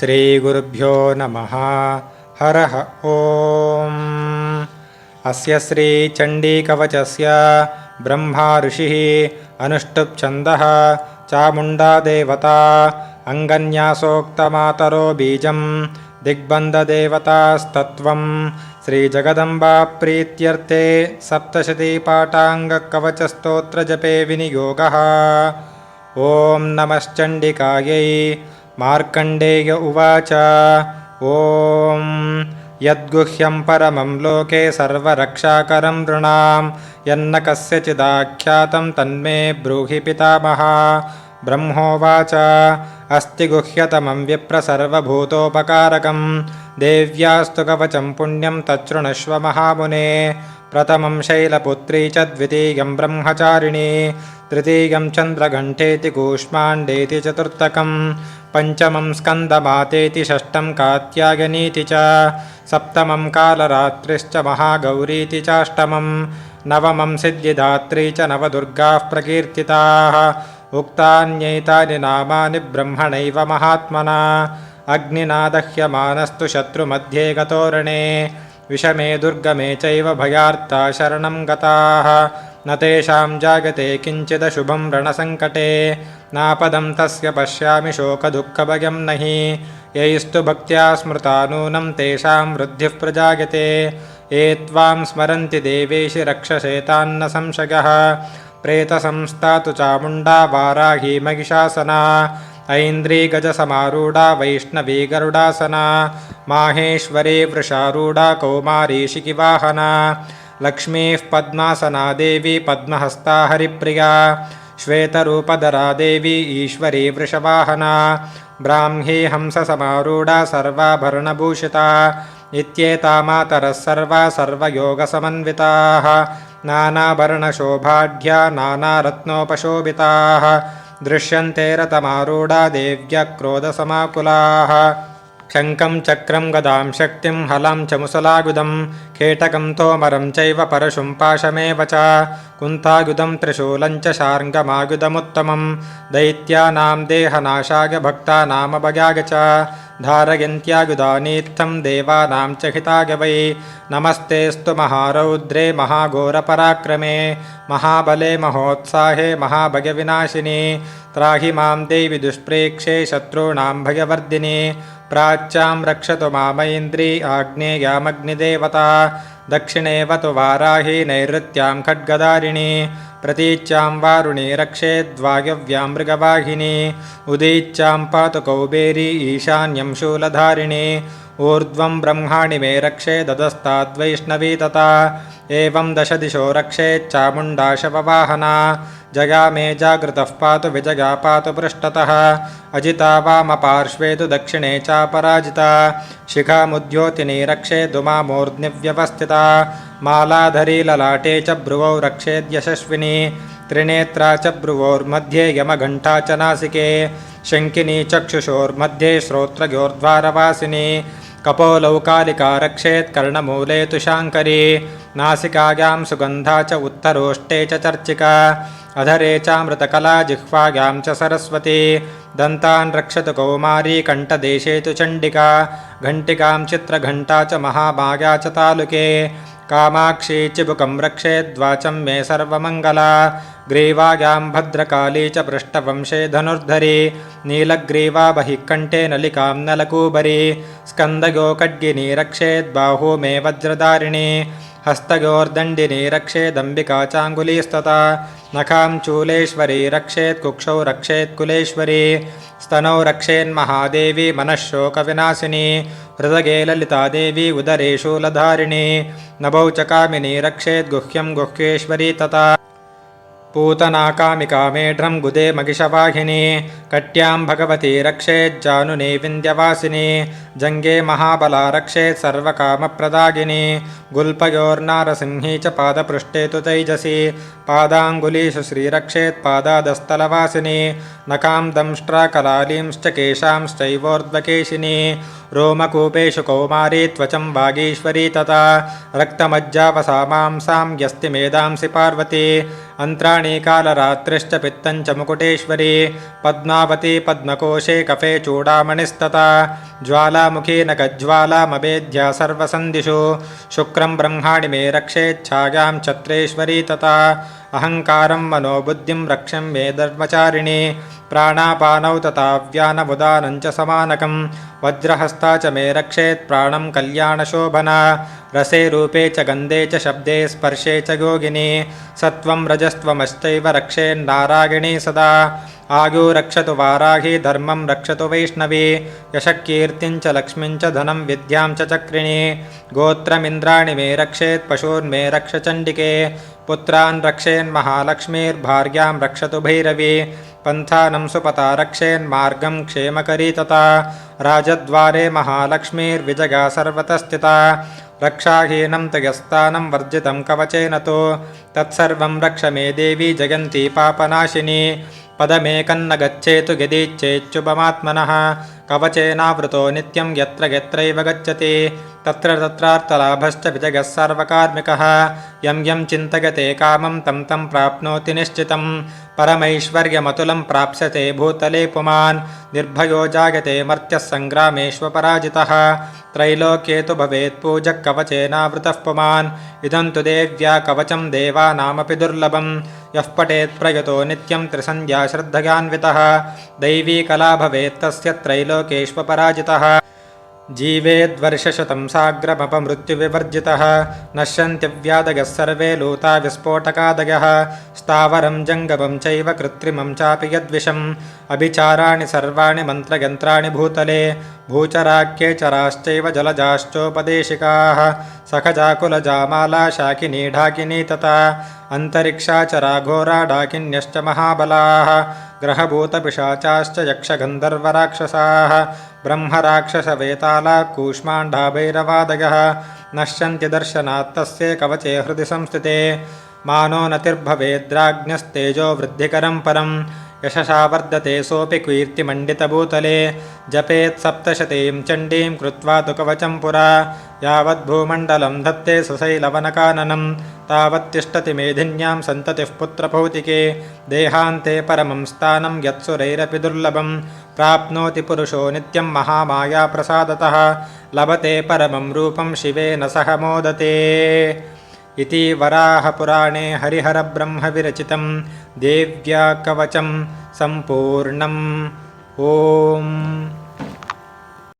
श्रीगुरुभ्यो नमः। हरः ॐ अस्य श्रीचण्डीकवचस्य ब्रह्मा ऋषिः अनुष्टुप्छन्दः चामुण्डा देवता अङ्गन्यासोक्तमातरो बीजं दिग्बन्धदेवतास्तत्त्वं श्रीजगदम्बा प्रीत्यर्थे सप्तशतीपाठाङ्गकवचस्तोत्रजपे विनियोगः। ॐ नमश्चण्डिकायै मार्कण्डेय उवाच ॐ यद्गुह्यं परमं लोके सर्वरक्षाकरं नृणां यन्न कस्यचिदाख्यातं तन्मे ब्रूहि पितामहा ब्रह्मोवाच अस्ति गुह्यतमं विप्र सर्वभूतोपकारकं देव्यास्तु कवचं पुण्यं तच्छृणुष्व महामुने प्रथमं शैलपुत्री च द्वितीयं ब्रह्मचारिणी तृतीयं चन्द्रघण्टेति कूष्माण्डेति चतुर्थकं पञ्चमं स्कन्दमातेति षष्ठं कात्यायनीति च सप्तमं कालरात्रिश्च महागौरीति चाष्टमं नवमं सिद्धिदात्री च नवदुर्गाः प्रकीर्तिताः उक्तान्यैतानि नामानि ब्रह्मणैव महात्मना अग्निना दह्यमानस्तु शत्रुमध्ये गतोरणे विषमे दुर्गमे चैव भयार्ता शरणं गताः न तेषां जागते किञ्चिदशुभं रणसङ्कटे नापदं तस्य पश्यामि शोकदुःखभयं नहि यैस्तु भक्त्या स्मृता नूनं तेषां वृद्धिः प्रजायते ये त्वां स्मरन्ति देवेशि रक्षसेतान्न संशयः प्रेतसंस्था तु चामुण्डा वाराही महिषासना ऐन्द्री गजसमारूढा वैष्णवी गरुडासना माहेश्वरी वृषारूढा कौमारी शिखिवाहना लक्ष्मीः पद्मासना देवी पद्महस्ता हरिप्रिया श्वेतरूपधरा देवी ईश्वरी वृषवाहना ब्राह्मी हंससमारूढा सर्वाभरणभूषिता इत्येता मातरः सर्वा सर्वयोगसमन्विताः नानाभरणशोभाढ्या नानारत्नोपशोभिताः दृश्यन्ते रतमारूढा देव्यः क्रोधसमाकुलाः शङ्खं चक्रं गदां शक्तिं हलं च मुसलायुधं खेटकं तोमरं चैव परशुं पाशमेव च कुन्तायुधं त्रिशूलं च शार्ङ्गमायुधमुत्तमं दैत्यानां देहनाशाय भक्तानामभयाय च धारयन्त्यायुधानीत्थं देवानां च हिताय वै नमस्तेऽस्तु महारौद्रे महाघोरपराक्रमे महाबले महोत्साहे महाभयविनाशिनि त्राहि मां देवि दुष्प्रेक्षे शत्रूणां भयवर्धिनि प्राच्यां रक्षतु मामैन्द्री आग्नेयामग्निदेवता दक्षिणेव तु वाराही नैऋत्यां खड्गदारिणी प्रतीच्यां वारुणी रक्षेद्वायव्यां मृगवाहिनी उदीच्यां पातु कौबेरी ईशान्यं शूलधारिणी ऊर्ध्वं ब्रह्माणि मे रक्षे ददस्ताद्वैष्णवी तथा एवं दशदिशो रक्षेच्चामुण्डा शववाहना जया मे जागृतः पातु विजया पातु पृष्ठतः अजिता वामपार्श्वे तु दक्षिणे चापराजिता शिखामुद्योतिनी रक्षेदु मामूर्ध्निव्यवस्थिता मालाधरी ललाटे च भ्रुवौ रक्षेद्यशस्विनी त्रिनेत्रा च भ्रुवोर्मध्ये यमघण्टा च नासिके शङ्किनी चक्षुषोर्मध्ये श्रोत्रयोर्द्वारवासिनी कपोलौकालिका रक्षेत् कर्णमूले तु शाङ्करी नासिकायां सुगन्धा च उत्तरोष्टे च चर्चिका अधरे चामृतकला जिह्वायां च सरस्वती दन्तान् रक्षतु कौमारी कण्ठदेशे तु चण्डिका घण्टिकां चित्रघण्टा च महामाया च तालुके कामाक्षी चिबुकं रक्षेद्वाचं मे सर्वमङ्गला ग्रीवायां भद्रकाली च पृष्ठवंशे धनुर्धरी नीलग्रीवा बहिः कण्ठे नलिकां नलकूबरी स्कन्दयो खड्गिनी रक्षेद्बाहू मे वज्रधारिणी हस्तयोर्दण्डिनी रक्षेदम्बिका चाङ्गुलीस्तता नखां चूलेश्वरी रक्षेत् कुक्षौ रक्षेत् कुलेश्वरी स्तनौ रक्षेन्महादेवी मनःशोकविनाशिनी हृदये ललितादेवी उदरे शूलधारिणी नभौ च कामिनी रक्षेद्गुह्यं गुह्येश्वरी तथा पूतनाकामिका मेढ्रं गुदे महिषवाहिनी कट्यां भगवती रक्षेज्जानुने विन्द्यवासिनी जङ्गे महाबला रक्षेत् सर्वकामप्रदायिनी गुल्पयोर्नारसिंही च पादपृष्ठे तु तैजसि पादाङ्गुलीषु श्रीरक्षेत् पादादस्थलवासिनी नखां दंष्ट्राकलालींश्च केशांश्चैवोर्ध्वकेशिनी रोमकूपेषु कौमारी त्वचं वागीश्वरी तथा रक्तमज्जावसा मांसां यस्ति मेदांसि पार्वती अन्त्राणि कालरात्रिश्च पित्तं च मुकुटेश्वरी पद्मावती पद्मकोशे कफे चूडामणिस्तथा ज्वालामुखी न गज्ज्वालामवेद्या सर्वसन्धिषु शुक्रं ब्रह्माणि मे रक्षेच्छायां छत्रेश्वरी तथा अहङ्कारं मनोबुद्धिं रक्षं मे धर्मचारिणी प्राणापानौ तथा व्यानमुदानं च समानकं वज्रहस्ता च मे रक्षेत् प्राणं कल्याणशोभना रसे रूपे च गन्धे च शब्दे स्पर्शे च योगिनी सत्त्वं रजस्त्वमश्चैव रक्षेन्नारायणी सदा आयु रक्षतु वाराही धर्मं रक्षतु वैष्णवी यशकीर्तिं च लक्ष्मीं च धनं विद्यां च चक्रिणी गोत्रमिन्द्राणि मे रक्षेत् पशून्मे रक्ष चण्डिके पुत्रान् रक्षेन्महालक्ष्मीर्भार्यां रक्षतु भैरवी पन्थानं सुपता रक्षेन्मार्गं क्षेमकरी तथा राजद्वारे महालक्ष्मीर्विजगा सर्वतस्थिता रक्षाहीनं तयस्तानं वर्जितं कवचेन तु तत्सर्वं रक्ष मे देवी जयन्ती पापनाशिनी पदमेकन्न गच्छेतु यदीच्छेच्छुभमात्मनः कवचेनावृतो नित्यं यत्र यत्रैव गच्छति तत्र तत्रार्थलाभश्च विजयः सर्वकार्मिकः यं यं चिन्तयते कामं तं तं प्राप्नोति निश्चितं परमैश्वर्यमतुलं प्राप्स्यते भूतले पुमान् निर्भयो जायते मर्त्यः सङ्ग्रामेष्वपराजितः त्रैलोक्ये तु भवेत् पूजः कवचेनावृतः पुमान् इदं तु देव्या कवचं देवानामपि दुर्लभं यः पठेत् प्रयतो नित्यं त्रिसन्ध्या श्रद्धयान्वितः दैवी कला भवेत् तस्य त्रैलोकेष्वपराजितः जीवेद्वर्षशतं साग्रमपमृत्युविवर्जितः नश्यन्त्यव्यादयः सर्वे लूता विस्फोटकादयः स्थावरं जङ्गमं चैव कृत्रिमं चापि यद्विषम् अभिचाराणि सर्वाणि मन्त्रयन्त्राणि भूतले भूचराख्ये चराश्चैव जलजाश्चोपदेशिकाः सखजाकुलजामाला शाकिनी ढाकिनी तथा अन्तरिक्षाचरा घोरा डाकिन्यश्च महाबलाः ग्रहभूतपिशाचाश्च यक्षगन्धर्वराक्षसाः ब्रह्मराक्षसवेताला कूष्माण्डाभैरवादयः नश्यन्ति दर्शनात् तस्य कवचे हृदि संस्थिते मानोनतिर्भवेद्राज्ञस्तेजो वृद्धिकरं परं यशसा वर्धते सोऽपि कीर्तिमण्डितभूतले जपेत् सप्तशतीं चण्डीं कृत्वा तु कवचं पुरा यावद्भूमण्डलं धत्ते सुशैलवनकाननं तावत्तिष्ठति मेधिन्यां सन्ततिः पुत्रभौतिके देहान्ते परमं स्थानं यत्सुरैरपि दुर्लभं प्राप्नोति पुरुषो नित्यं महामायाप्रसादतः लभते परमं रूपं शिवेन सह मोदते इति वराहपुराणे हरिहरब्रह्मविरचितं देव्या कवचं सम्पूर्णम्। ॐ